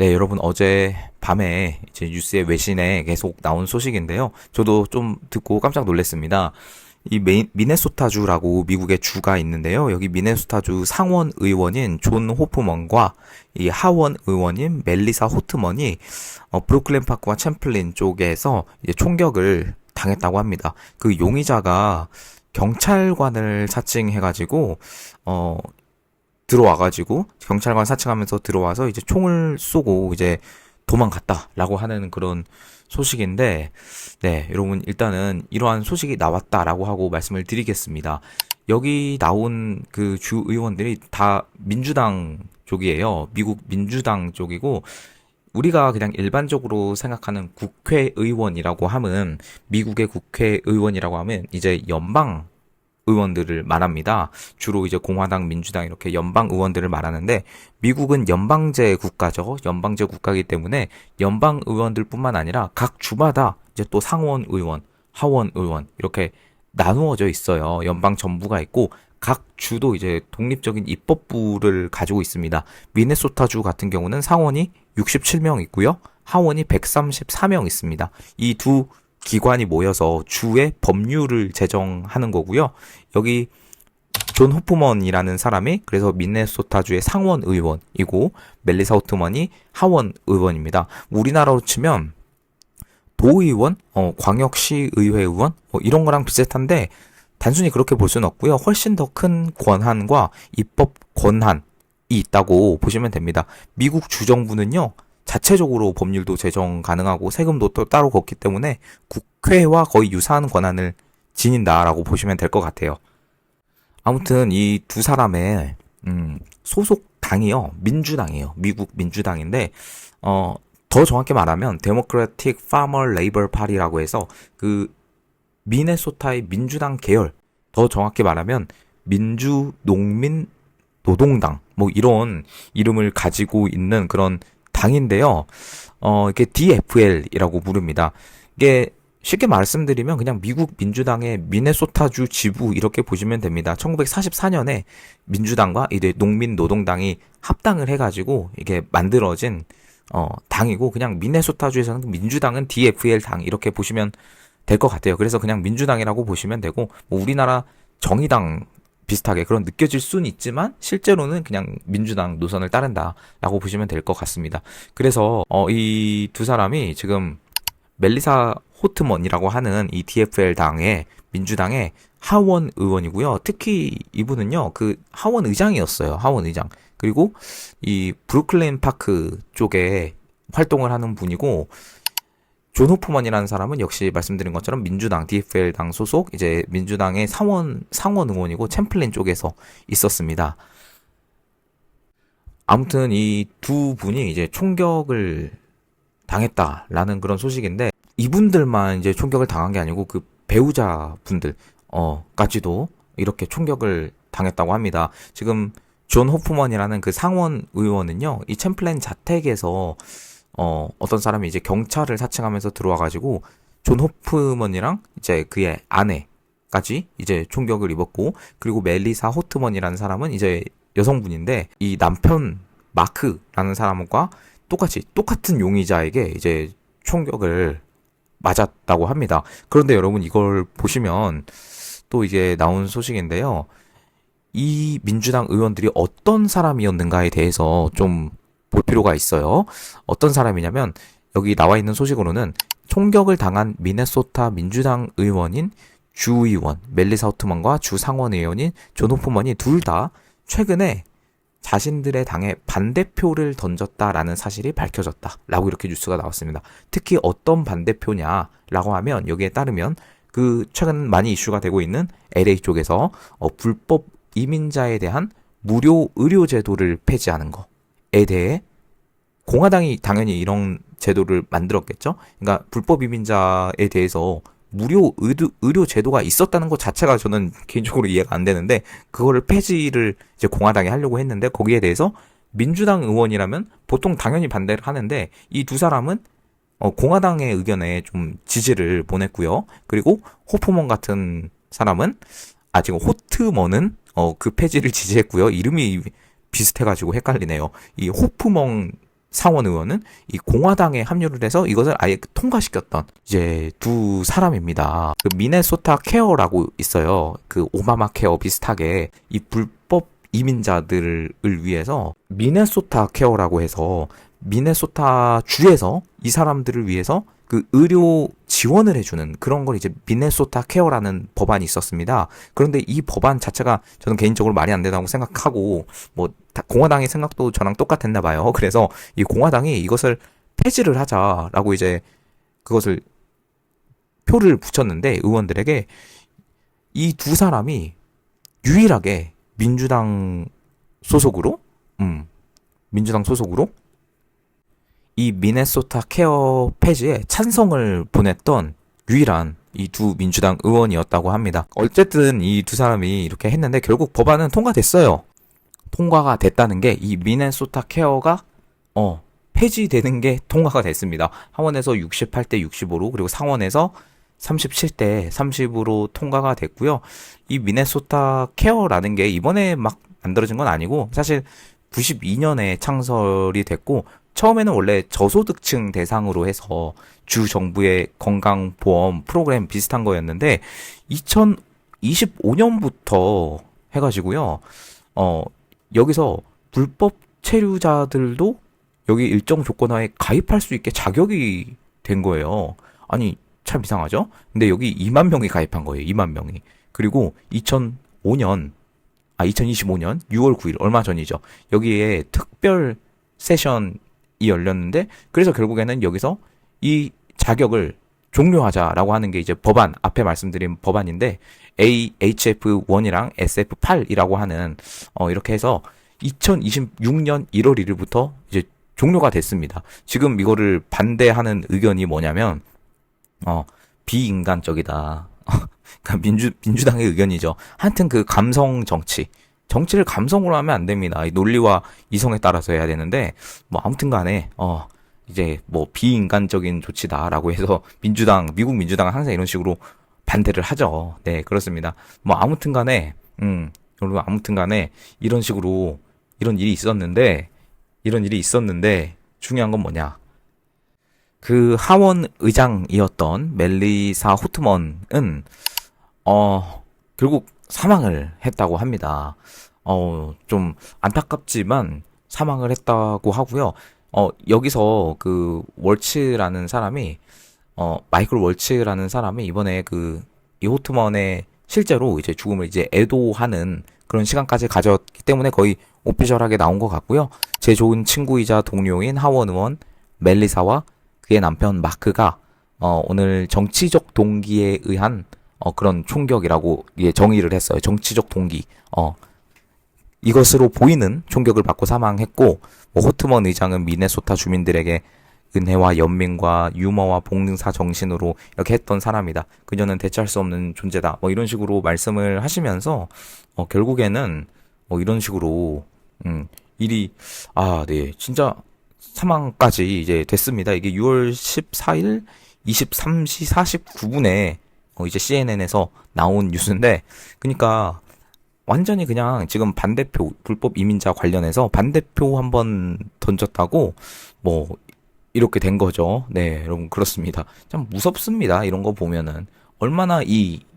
네, 여러분 어제 밤에 이제 뉴스의 외신에 계속 나온 소식인데요. 저도 좀 듣고 깜짝 놀랐습니다. 이 메, 미네소타주라고 미국의 주가 있는데요. 여기 미네소타주 상원 의원인 존 호프먼과 이 하원 의원인 멜리사 호트먼이 어, 브루클린 파크와 챔플린 쪽에서 이제 총격을 당했다고 합니다. 그 용의자가 경찰관을 사칭해가지고 어 들어와가지고 경찰관 사칭하면서 들어와서 이제 총을 쏘고 이제 도망갔다라고 하는 그런 소식인데 네 여러분 일단은 이러한 소식이 나왔다라고 하고 말씀을 드리겠습니다. 여기 나온 그 주 의원들이 다 민주당 쪽이에요. 미국 민주당 쪽이고 우리가 그냥 일반적으로 생각하는 국회의원이라고 하면 미국의 국회의원이라고 하면 이제 연방 의원들을 말합니다. 주로 이제 공화당, 민주당 이렇게 연방 의원들을 말하는데 미국은 연방제 국가죠. 연방제 국가이기 때문에 연방 의원들뿐만 아니라 각 주마다 이제 또 상원 의원, 하원 의원 이렇게 나누어져 있어요. 연방 정부가 있고 각 주도 이제 독립적인 입법부를 가지고 있습니다. 미네소타주 같은 경우는 상원이 67명 있고요. 하원이 134명 있습니다. 이 두 기관이 모여서 주의 법률을 제정하는 거고요. 여기 존 호프먼이라는 사람이 그래서 미네소타주의 상원 의원이고 멜리사 호트먼이 하원 의원입니다. 우리나라로 치면 도의원, 어, 광역시 의회 의원 뭐 이런 거랑 비슷한데 단순히 그렇게 볼 수는 없고요. 훨씬 더 큰 권한과 입법 권한이 있다고 보시면 됩니다. 미국 주정부는요. 자체적으로 법률도 제정 가능하고 세금도 또 따로 걷기 때문에 국회와 거의 유사한 권한을 지닌다라고 보시면 될 것 같아요. 아무튼 이 두 사람의 음, 소속 당이요 민주당이에요. 미국 민주당인데 어, 더 정확히 말하면 데모크래틱 파머 레이버 파리라고 해서 그 미네소타의 민주당 계열 더 정확히 말하면 민주 농민 노동당 뭐 이런 이름을 가지고 있는 그런 당인데요. 어, 이게 DFL이라고 부릅니다. 이게 쉽게 말씀드리면 그냥 미국 민주당의 미네소타주 지부 이렇게 보시면 됩니다. 1944년에 민주당과 이제 농민 노동당이 합당을 해가지고 이게 만들어진 어, 당이고 그냥 미네소타주에서는 민주당은 DFL 당 이렇게 보시면 될 것 같아요. 그래서 그냥 민주당이라고 보시면 되고 뭐 우리나라 정의당 비슷하게 그런 느껴질 수는 있지만 실제로는 그냥 민주당 노선을 따른다라고 보시면 될 것 같습니다. 그래서 어, 이 두 사람이 지금 멜리사 호트먼이라고 하는 이 DFL 당의 민주당의 하원 의원이고요. 특히 이분은요, 그 하원 의장이었어요. 하원 의장. 그리고 이 브루클린 파크 쪽에 활동을 하는 분이고 존 호프먼이라는 사람은 역시 말씀드린 것처럼 민주당 DFL 당 소속 이제 민주당의 상원 상원 의원이고 챔플린 쪽에서 있었습니다. 아무튼 이 두 분이 이제 총격을 당했다라는 그런 소식인데 이분들만 이제 총격을 당한 게 아니고 그 배우자 분들 어까지도 이렇게 총격을 당했다고 합니다. 지금 존 호프먼이라는 그 상원 의원은요 이 챔플린 자택에서 어, 어떤 사람이 이제 경찰을 사칭하면서 들어와가지고 존 호프먼이랑 이제 그의 아내까지 이제 총격을 입었고 그리고 멜리사 호트먼이라는 사람은 이제 여성분인데 이 남편 마크라는 사람과 똑같이 똑같은 용의자에게 이제 총격을 맞았다고 합니다. 그런데 여러분 이걸 보시면 또 이제 나온 소식인데요. 이 민주당 의원들이 어떤 사람이었는가에 대해서 좀 볼 필요가 있어요. 어떤 사람이냐면 여기 나와 있는 소식으로는 총격을 당한 미네소타 민주당 의원인 주의원 멜리사 호트먼과 주상원 의원인 존 호프먼이 둘 다 최근에 자신들의 당에 반대표를 던졌다라는 사실이 밝혀졌다라고 이렇게 뉴스가 나왔습니다. 특히 어떤 반대표냐라고 하면 여기에 따르면 그 최근 많이 이슈가 되고 있는 LA 쪽에서 어, 불법 이민자에 대한 무료 의료 제도를 폐지하는 거에 대해 공화당이 당연히 이런 제도를 만들었겠죠. 그러니까 불법 이민자에 대해서 무료 의료, 의료 제도가 있었다는 것 자체가 저는 개인적으로 이해가 안 되는데 그거를 폐지를 이제 공화당이 하려고 했는데 거기에 대해서 민주당 의원이라면 보통 당연히 반대를 하는데 이 두 사람은 어, 공화당의 의견에 좀 지지를 보냈고요. 그리고 호프먼 같은 사람은 아 지금 호트먼은 어, 그 폐지를 지지했고요. 이름이 비슷해가지고 헷갈리네요. 이 호프멍 상원 의원은 이 공화당에 합류를 해서 이것을 아예 통과시켰던 이제 두 사람입니다. 그 미네소타 케어라고 있어요. 그 오바마 케어 비슷하게 이 불법 이민자들을 위해서 미네소타 케어라고 해서 미네소타 주에서 이 사람들을 위해서 그 의료 지원을 해주는 그런 걸 이제 미네소타 케어라는 법안이 있었습니다. 그런데 이 법안 자체가 저는 개인적으로 말이 안 된다고 생각하고 뭐 다- 공화당의 생각도 저랑 똑같았나 봐요. 그래서 이 공화당이 이것을 폐지를 하자라고 이제 그것을 표를 붙였는데 의원들에게 이 두 사람이 유일하게 민주당 소속으로 음 민주당 소속으로 이 미네소타 케어 폐지에 찬성을 보냈던 유일한 이 두 민주당 의원이었다고 합니다. 어쨌든 이 두 사람이 이렇게 했는데 결국 법안은 통과됐어요. 통과가 됐다는 게 이 미네소타 케어가 어 폐지되는 게 통과가 됐습니다. 하원에서 68대 65로 그리고 상원에서 37대 30으로 통과가 됐고요. 이 미네소타 케어라는 게 이번에 막 만들어진 건 아니고 사실 92년에 창설이 됐고 처음에는 원래 저소득층 대상으로 해서 주 정부의 건강보험 프로그램 비슷한 거였는데 2025년부터 해가지고요. 어 여기서 불법 체류자들도 여기 일정 조건하에 가입할 수 있게 자격이 된 거예요. 아니 참 이상하죠? 근데 여기 2만 명이 가입한 거예요. 2만 명이. 그리고 2005년 아 2025년 6월 9일 얼마 전이죠. 여기에 특별 세션 이 열렸는데 그래서 결국에는 여기서 이 자격을 종료하자라고 하는 게 이제 법안 앞에 말씀드린 법안인데 AHF1이랑 SF8이라고 하는 어 이렇게 해서 2026년 1월 1일부터 이제 종료가 됐습니다. 지금 이거를 반대하는 의견이 뭐냐면 어 비인간적이다. 그러니까 민주 민주당의 의견이죠. 하여튼 그 감성 정치 정치를 감성으로 하면 안 됩니다. 이 논리와 이성에 따라서 해야 되는데 뭐 아무튼 간에 어 이제 뭐 비인간적인 조치다라고 해서 민주당 미국 민주당은 항상 이런 식으로 반대를 하죠. 네 그렇습니다. 뭐 아무튼 간에 음 여러분 아무튼 간에 이런 식으로 이런 일이 있었는데 이런 일이 있었는데 중요한 건 뭐냐? 그 하원 의장이었던 멜리사 호트먼은 어 결국 사망을 했다고 합니다. 어 좀 안타깝지만 사망을 했다고 하고요. 어 여기서 그 월츠라는 사람이 어 마이클 월츠라는 사람이 이번에 그 이 호트먼의 실제로 이제 죽음을 이제 애도하는 그런 시간까지 가졌기 때문에 거의 오피셜하게 나온 것 같고요. 제 좋은 친구이자 동료인 하원 의원 멜리사와 그의 남편 마크가 어, 오늘 정치적 동기에 의한 어, 그런 총격이라고 예, 정의를 했어요. 정치적 동기. 어, 이것으로 보이는 총격을 받고 사망했고 뭐 호트먼 의장은 미네소타 주민들에게 은혜와 연민과 유머와 봉사 정신으로 이렇게 했던 사람이다. 그녀는 대체할 수 없는 존재다. 뭐 이런 식으로 말씀을 하시면서 어, 결국에는 뭐 이런 식으로 음, 일이 아, 네. 진짜 사망까지 이제 됐습니다. 이게 6월 14일 23시 49분에 어, 이제 CNN에서 나온 뉴스인데 그러니까 완전히 그냥 지금 반대표 불법 이민자 관련해서 반대표 한번 던졌다고 뭐 이렇게 된 거죠. 네, 여러분 그렇습니다. 참 무섭습니다. 이런 거 보면은 얼마나 이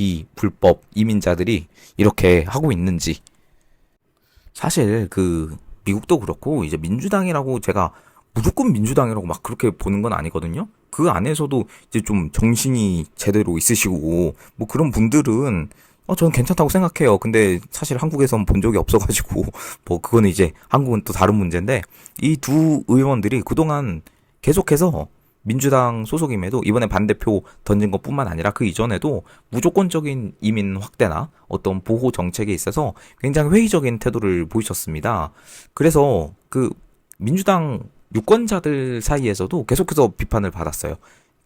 이 불법 이민자들이 이렇게 하고 있는지 사실 그 미국도 그렇고 이제 민주당이라고 제가 무조건 민주당이라고 막 그렇게 보는 건 아니거든요. 그 안에서도 이제 좀 정신이 제대로 있으시고 뭐 그런 분들은 어 저는 괜찮다고 생각해요. 근데 사실 한국에선 본 적이 없어가지고 뭐 그거는 이제 한국은 또 다른 문제인데 이 두 의원들이 그동안 계속해서 민주당 소속임에도 이번에 반대표 던진 것뿐만 아니라 그 이전에도 무조건적인 이민 확대나 어떤 보호 정책에 있어서 굉장히 회의적인 태도를 보이셨습니다. 그래서 그 민주당 유권자들 사이에서도 계속해서 비판을 받았어요.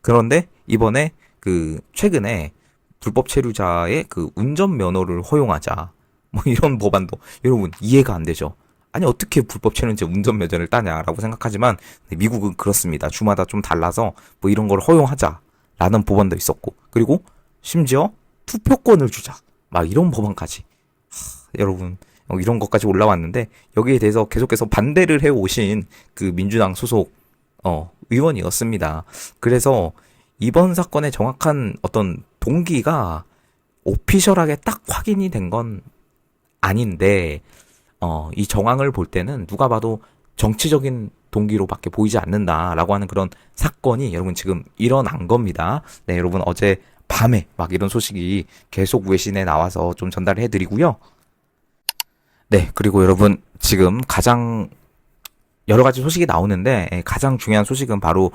그런데 이번에 그 최근에 불법 체류자의 그 운전 면허를 허용하자 뭐 이런 법안도 여러분 이해가 안 되죠. 아니 어떻게 불법 체류자 운전 면허를 따냐라고 생각하지만 네, 미국은 그렇습니다. 주마다 좀 달라서 뭐 이런 걸 허용하자라는 법안도 있었고 그리고 심지어 투표권을 주자 막 이런 법안까지 하, 여러분 어, 이런 것까지 올라왔는데 여기에 대해서 계속해서 반대를 해 오신 그 민주당 소속 어, 의원이었습니다. 그래서 이번 사건의 정확한 어떤 동기가 오피셜하게 딱 확인이 된 건 아닌데 어, 이 정황을 볼 때는 누가 봐도 정치적인 동기로밖에 보이지 않는다라고 하는 그런 사건이 여러분 지금 일어난 겁니다. 네, 여러분 어제 밤에 막 이런 소식이 계속 외신에 나와서 좀 전달을 해드리고요. 네, 그리고 여러분 지금 가장 여러 가지 소식이 나오는데 예, 가장 중요한 소식은 바로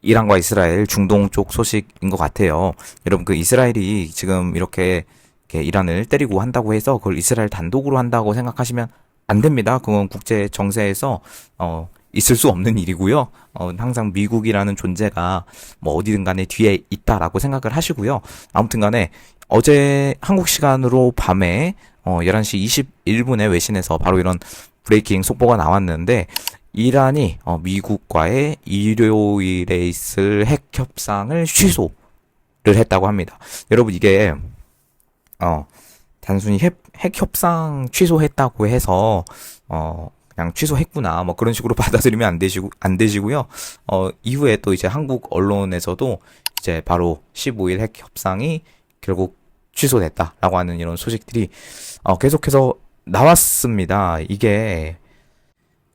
이란과 이스라엘 중동 쪽 소식인 것 같아요. 여러분 그 이스라엘이 지금 이렇게, 이렇게 이란을 때리고 한다고 해서 그걸 이스라엘 단독으로 한다고 생각하시면 안 됩니다. 그건 국제 정세에서 어 있을 수 없는 일이고요. 어 항상 미국이라는 존재가 뭐 어디든 간에 뒤에 있다라고 생각을 하시고요. 아무튼 간에 어제 한국 시간으로 밤에 어 11시 21분에 외신에서 바로 이런 브레이킹 속보가 나왔는데 이란이 어, 미국과의 일요일에 있을 핵 협상을 취소를 했다고 합니다. 여러분 이게 어 단순히 핵, 핵 협상 취소했다고 해서 어 그냥 취소했구나 뭐 그런 식으로 받아들이면 안 되시고 안 되시고요. 어 이후에 또 이제 한국 언론에서도 이제 바로 15일 핵 협상이 결국 취소됐다라고 하는 이런 소식들이 어 계속해서 나왔습니다. 이게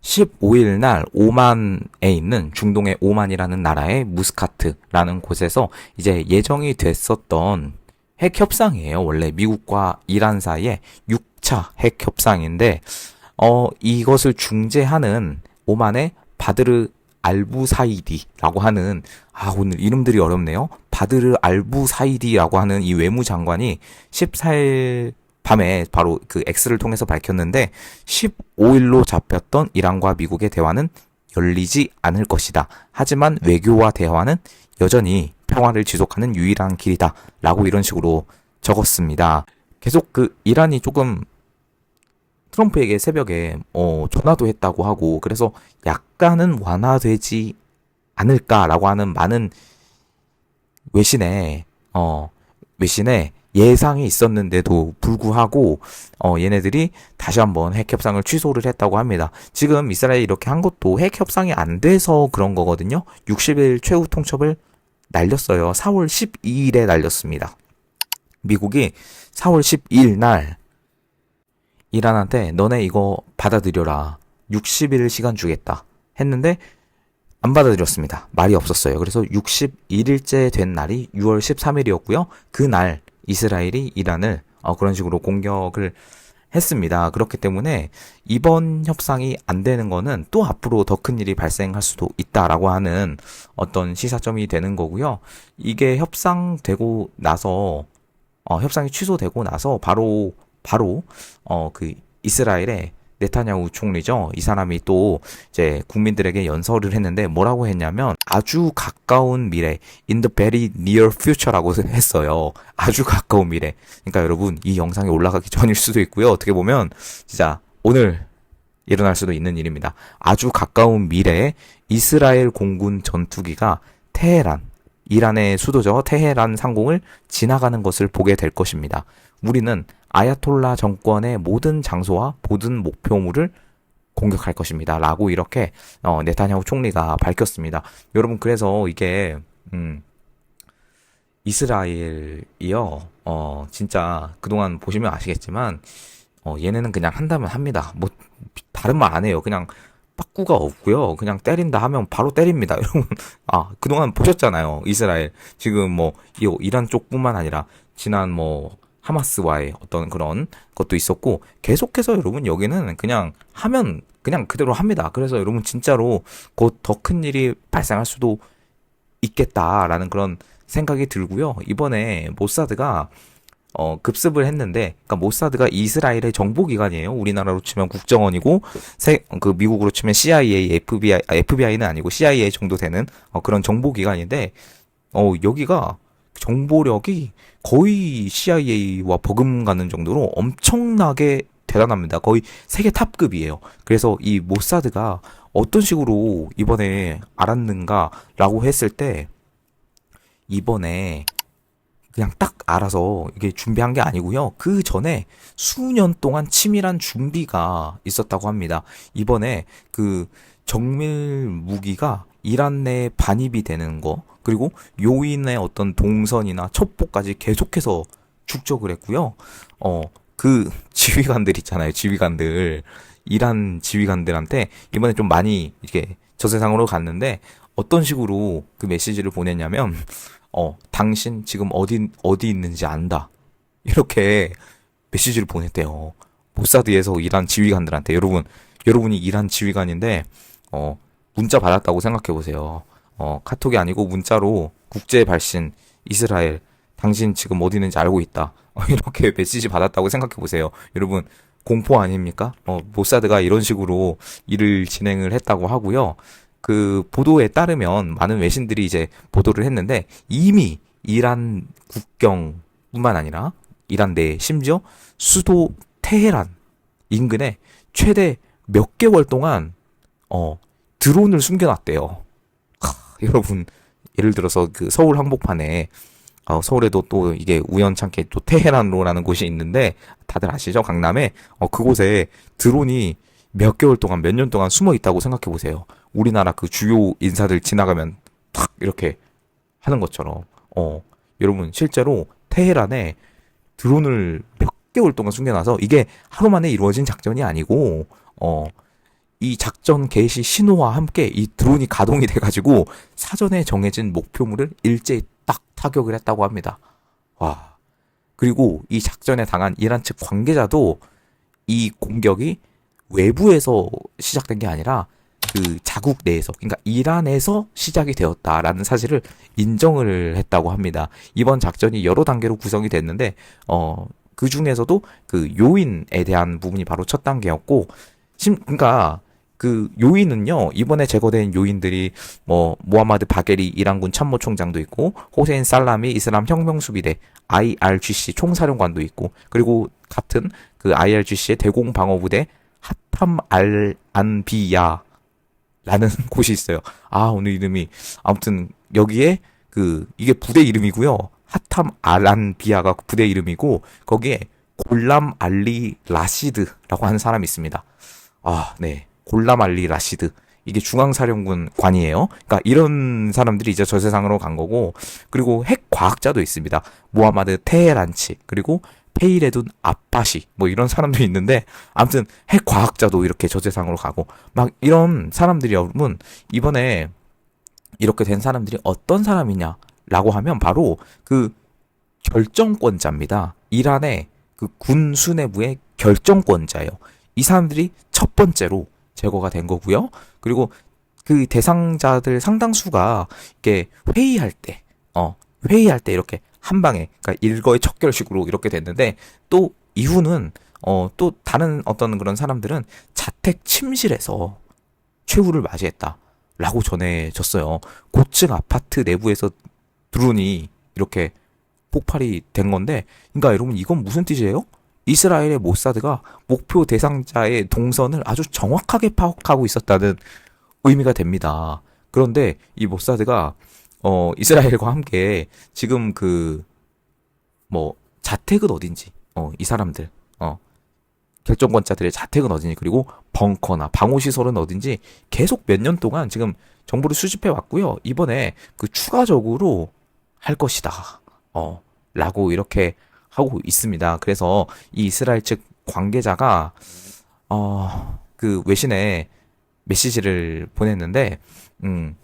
15일 날 오만에 있는 중동의 오만이라는 나라의 무스카트라는 곳에서 이제 예정이 됐었던 핵 협상이에요. 원래 미국과 이란 사이에 6차 핵 협상인데 어 이것을 중재하는 오만의 바드르 알부사이디라고 하는 아 오늘 이름들이 어렵네요. 바드르 알부사이디라고 하는 이 외무장관이 14일 밤에 바로 그 X를 통해서 밝혔는데 15일로 잡혔던 이란과 미국의 대화는 열리지 않을 것이다. 하지만 외교와 대화는 여전히 평화를 지속하는 유일한 길이다. 라고 이런 식으로 적었습니다. 계속 그 이란이 조금 트럼프에게 새벽에 어, 전화도 했다고 하고 그래서 약간은 완화되지 않을까라고 하는 많은 외신에 어 외신에 예상이 있었는데도 불구하고 어 얘네들이 다시 한번 핵 협상을 취소를 했다고 합니다. 지금 이스라엘이 이렇게 한 것도 핵 협상이 안 돼서 그런 거거든요. 60일 최후 통첩을 날렸어요. 4월 12일에 날렸습니다. 미국이 4월 12일 날 이란한테 너네 이거 받아들여라. 60일 시간 주겠다. 했는데 안 받아들였습니다. 말이 없었어요. 그래서 61일째 된 날이 6월 13일이었고요. 그날 이스라엘이 이란을 어, 그런 식으로 공격을 했습니다. 그렇기 때문에 이번 협상이 안 되는 거는 또 앞으로 더 큰 일이 발생할 수도 있다라고 하는 어떤 시사점이 되는 거고요. 이게 협상되고 나서 어, 협상이 취소되고 나서 바로 바로 어, 그 이스라엘의 네타냐후 총리죠. 이 사람이 또 이제 국민들에게 연설을 했는데 뭐라고 했냐면 아주 가까운 미래, in the very near future라고 했어요. 아주 가까운 미래. 그러니까 여러분 이 영상이 올라가기 전일 수도 있고요. 어떻게 보면 진짜 오늘 일어날 수도 있는 일입니다. 아주 가까운 미래에 이스라엘 공군 전투기가 테헤란, 이란의 수도죠. 테헤란 상공을 지나가는 것을 보게 될 것입니다. 우리는 아야톨라 정권의 모든 장소와 모든 목표물을 공격할 것입니다. 라고 이렇게 어, 네타냐후 총리가 밝혔습니다. 여러분 그래서 이게 음, 이스라엘이요. 어, 진짜 그동안 보시면 아시겠지만 어, 얘네는 그냥 한다면 합니다. 뭐 다른 말 안 해요. 그냥 빠꾸가 없고요. 그냥 때린다 하면 바로 때립니다. 여러분, 아, 그동안 보셨잖아요. 이스라엘. 지금 뭐, 이 이란 쪽뿐만 아니라, 지난 뭐, 하마스와의 어떤 그런 것도 있었고 계속해서 여러분 여기는 그냥 하면 그냥 그대로 합니다. 그래서 여러분 진짜로 곧 더 큰 일이 발생할 수도 있겠다라는 그런 생각이 들고요. 이번에 모사드가 어, 급습을 했는데, 그니까 모사드가 이스라엘의 정보기관이에요. 우리나라로 치면 국정원이고, 세, 그 미국으로 치면 CIA, FBI, 아, FBI는 아니고 CIA 정도 되는 어, 그런 정보기관인데, 어, 여기가 정보력이 거의 CIA와 버금가는 정도로 엄청나게 대단합니다. 거의 세계 탑급이에요. 그래서 이 모사드가 어떤 식으로 이번에 알았는가라고 했을 때 이번에 그냥 딱 알아서 이게 준비한 게 아니고요. 그 전에 수년 동안 치밀한 준비가 있었다고 합니다. 이번에 그 정밀 무기가 이란 내에 반입이 되는 거, 그리고 요인의 어떤 동선이나 첩보까지 계속해서 축적을 했고요. 어, 그 지휘관들 있잖아요. 지휘관들. 이란 지휘관들한테 이번에 좀 많이 이렇게 저 세상으로 갔는데 어떤 식으로 그 메시지를 보냈냐면 어, 당신 지금 어디 어디 있는지 안다. 이렇게 메시지를 보냈대요. 모사드에서 일한 지휘관들한테 여러분 여러분이 일한 지휘관인데 어, 문자 받았다고 생각해 보세요. 어, 카톡이 아니고 문자로 국제 발신 이스라엘 당신 지금 어디 있는지 알고 있다. 어, 이렇게 메시지 받았다고 생각해 보세요. 여러분 공포 아닙니까? 어, 모사드가 이런 식으로 일을 진행을 했다고 하고요. 그 보도에 따르면 많은 외신들이 이제 보도를 했는데 이미 이란 국경뿐만 아니라 이란 내 심지어 수도 테헤란 인근에 최대 몇 개월 동안 어 드론을 숨겨놨대요. 하, 여러분 예를 들어서 그 서울 한복판에 어, 서울에도 또 이게 우연찮게 또 테헤란로라는 곳이 있는데 다들 아시죠? 강남에 어, 그곳에 드론이 몇 개월 동안 몇 년 동안 숨어 있다고 생각해 보세요. 우리나라 그 주요 인사들 지나가면 탁 이렇게 하는 것처럼 어 여러분 실제로 테헤란에 드론을 몇 개월 동안 숨겨놔서 이게 하루 만에 이루어진 작전이 아니고 어 이 작전 개시 신호와 함께 이 드론이 가동이 돼가지고 사전에 정해진 목표물을 일제히 딱 타격을 했다고 합니다. 와. 그리고 이 작전에 당한 이란 측 관계자도 이 공격이 외부에서 시작된 게 아니라 그 자국 내에서, 그러니까 이란에서 시작이 되었다라는 사실을 인정을 했다고 합니다. 이번 작전이 여러 단계로 구성이 됐는데, 어, 그 중에서도 그 요인에 대한 부분이 바로 첫 단계였고, 심, 그러니까 그 요인은요 이번에 제거된 요인들이 뭐 모하마드 바게리 이란군 참모총장도 있고 호세인 살라미 이슬람 혁명수비대 IRGC 총사령관도 있고 그리고 같은 그 IRGC의 대공방어부대 하탐 알 안비야라는 곳이 있어요. 아 오늘 이름이 아무튼 여기에 그 이게 부대 이름이고요. 하탐 알 안비야가 부대 이름이고 거기에 골람 알리 라시드라고 하는 사람이 있습니다. 아, 네. 골라말리 라시드. 이게 중앙사령군 관이에요. 그러니까 이런 사람들이 이제 저 세상으로 간 거고, 그리고 핵 과학자도 있습니다. 모하마드 테헤란치, 그리고 페이레둔 아파시, 뭐 이런 사람도 있는데, 아무튼 핵 과학자도 이렇게 저 세상으로 가고, 막 이런 사람들이 여러분, 이번에 이렇게 된 사람들이 어떤 사람이냐라고 하면 바로 그 결정권자입니다. 이란의 그 군 수뇌부의 결정권자예요. 이 사람들이 첫 번째로 제거가 된 거고요. 그리고 그 대상자들 상당수가 이게 회의할 때, 어, 회의할 때 이렇게 한 방에, 그러니까 일거의 척결식으로 이렇게 됐는데 또 이후는 어, 또 다른 어떤 그런 사람들은 자택 침실에서 최후를 맞이했다. 라고 전해졌어요. 고층 아파트 내부에서 드론이 이렇게 폭발이 된 건데, 그러니까 여러분 이건 무슨 뜻이에요? 이스라엘의 모사드가 목표 대상자의 동선을 아주 정확하게 파악하고 있었다는 의미가 됩니다. 그런데 이 모사드가 어 이스라엘과 함께 지금 그 뭐 자택은 어딘지 어 이 사람들 어 결정권자들의 자택은 어딘지 그리고 벙커나 방호 시설은 어딘지 계속 몇 년 동안 지금 정보를 수집해 왔고요. 이번에 그 추가적으로 할 것이다. 어 라고 이렇게 하고 있습니다. 그래서 이 이스라엘 측 관계자가 어, 그 외신에 메시지를 보냈는데 음,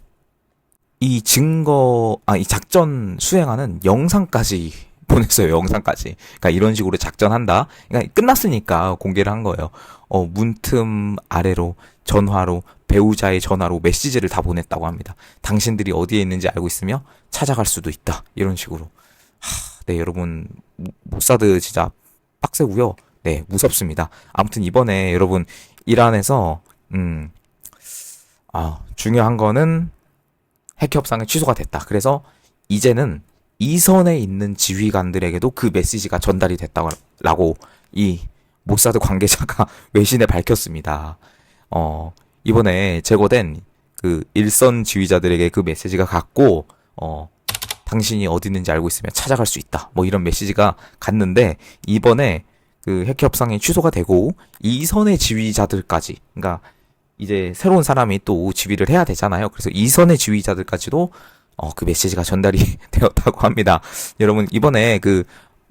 이 증거 아 이 작전 수행하는 영상까지 보냈어요. 영상까지. 그러니까 이런 식으로 작전한다. 그러니까 끝났으니까 공개를 한 거예요. 어, 문틈 아래로 전화로 배우자의 전화로 메시지를 다 보냈다고 합니다. 당신들이 어디에 있는지 알고 있으며 찾아갈 수도 있다. 이런 식으로. 하, 네, 여러분 모사드 진짜 빡세고요. 네, 무섭습니다. 아무튼 이번에 여러분 이란에서 음, 아, 중요한 거는 핵 협상이 취소가 됐다. 그래서 이제는 이선에 있는 지휘관들에게도 그 메시지가 전달이 됐다고 이 모사드 관계자가 외신에 밝혔습니다. 어, 이번에 제거된 그 일선 지휘자들에게 그 메시지가 갔고, 어, 당신이 어디 있는지 알고 있으면 찾아갈 수 있다. 뭐 이런 메시지가 갔는데 이번에 그 핵 협상이 취소가 되고 이선의 지휘자들까지 그러니까 이제 새로운 사람이 또 지휘를 해야 되잖아요. 그래서 이선의 지휘자들까지도 어, 그 메시지가 전달이 되었다고 합니다. 여러분 이번에 그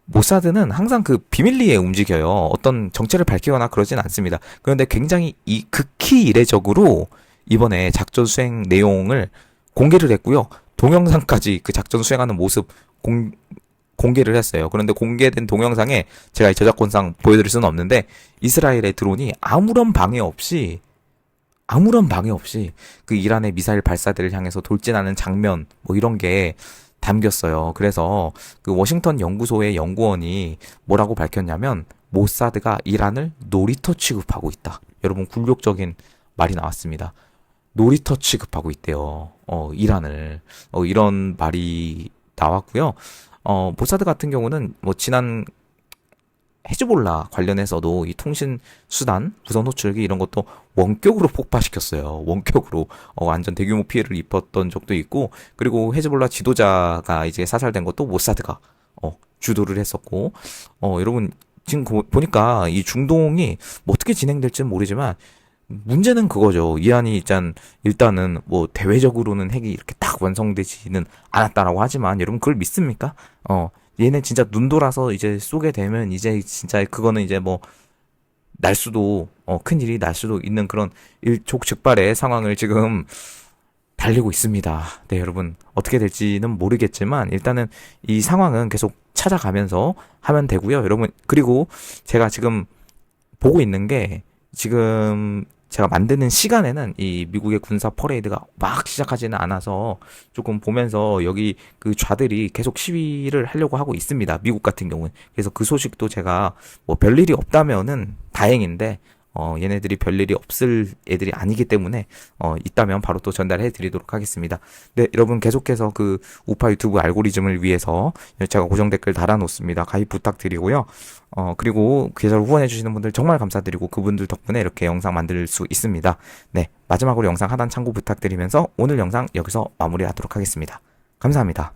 모사드는 항상 그 비밀리에 움직여요. 어떤 정체를 밝히거나 그러진 않습니다. 그런데 굉장히 이 극히 이례적으로 이번에 작전 수행 내용을 공개를 했고요. 동영상까지 그 작전 수행하는 모습 공, 공개를 했어요. 그런데 공개된 동영상에 제가 이 저작권상 보여드릴 수는 없는데 이스라엘의 드론이 아무런 방해 없이 아무런 방해 없이 그 이란의 미사일 발사대를 향해서 돌진하는 장면 뭐 이런 게 담겼어요. 그래서 그 워싱턴 연구소의 연구원이 뭐라고 밝혔냐면 모사드가 이란을 놀이터 취급하고 있다. 여러분 굴욕적인 말이 나왔습니다. 놀이터 취급하고 있대요. 어, 이란을. 어, 이런 말이 나왔고요. 어, 모사드 같은 경우는 뭐 지난 헤즈볼라 관련해서도 이 통신 수단, 무선 호출기 이런 것도 원격으로 폭파시켰어요. 원격으로 어, 완전 대규모 피해를 입었던 적도 있고, 그리고 헤즈볼라 지도자가 이제 사살된 것도 모사드가 어, 주도를 했었고, 어, 여러분 지금 고- 보니까 이 중동이 뭐 어떻게 진행될지는 모르지만 문제는 그거죠. 이란이 일단 일단은 뭐 대외적으로는 핵이 이렇게 딱 완성되지는 않았다라고 하지만 여러분 그걸 믿습니까? 어, 얘네 진짜 눈 돌아서 이제 쏘게 되면 이제 진짜 그거는 이제 뭐 날 수도 어 큰 일이 날 수도 있는 그런 일촉즉발의 상황을 지금 달리고 있습니다. 네, 여러분 어떻게 될지는 모르겠지만 일단은 이 상황은 계속 찾아가면서 하면 되고요. 여러분 그리고 제가 지금 보고 있는 게 지금 제가 만드는 시간에는 이 미국의 군사 퍼레이드가 막 시작하지는 않아서 조금 보면서 여기 그 좌들이 계속 시위를 하려고 하고 있습니다. 미국 같은 경우는. 그래서 그 소식도 제가 뭐 별일이 없다면은 다행인데 어 얘네들이 별일이 없을 애들이 아니기 때문에 어 있다면 바로 또 전달해 드리도록 하겠습니다. 네, 여러분 계속해서 그 우파 유튜브 알고리즘을 위해서 제가 고정 댓글 달아 놓습니다. 가입 부탁드리고요. 어 그리고 계절 후원해 주시는 분들 정말 감사드리고 그분들 덕분에 이렇게 영상 만들 수 있습니다. 네, 마지막으로 영상 하단 참고 부탁드리면서 오늘 영상 여기서 마무리하도록 하겠습니다. 감사합니다.